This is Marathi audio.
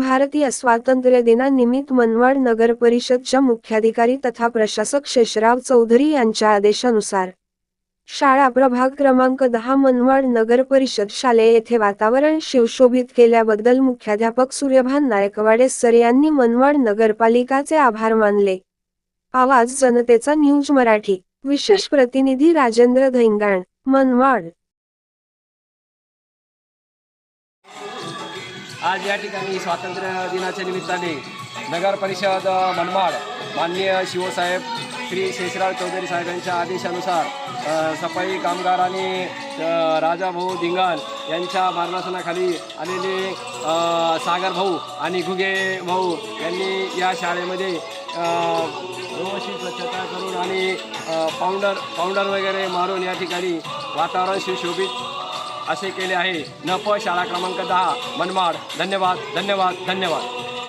भारतीय स्वातंत्र्य दिनानिमित्त मनमाड नगर परिषदच्या मुख्याधिकारी तथा प्रशासक शेषराव चौधरी यांच्या आदेशानुसार शाळा प्रभाग क्रमांक दहा मनमाड नगर परिषद शाले येथे वातावरण शिवशोभित केल्याबद्दल मुख्याध्यापक सूर्यभान नायकवाडे सर यांनी मनमाड नगरपालिकाचे आभार मानले. आवाज जनतेचा न्यूज मराठी. विशेष प्रतिनिधी राजेंद्र धैंगाण मनमाड आज या ठिकाणी स्वातंत्र्य दिनाच्या निमित्ताने नगर परिषद मनमाड माननीय शिवसाहेब श्री शेषराव चौधरी साहेबांच्या आदेशानुसार सफाई कामगार आणि राजा राजाभाऊ धिंगाल यांच्या मार्गदर्शनाखाली आलेले सागर भाऊ आणि घुगे भाऊ यांनी या शाळेमध्ये व्यवस्थित स्वच्छता करून आणि पावडर पाऊंडर वगैरे मारून या ठिकाणी वातावरण सुशोभित असे केले आहे. नप शाळा क्रमांक दहा मनमाड. धन्यवाद धन्यवाद धन्यवाद.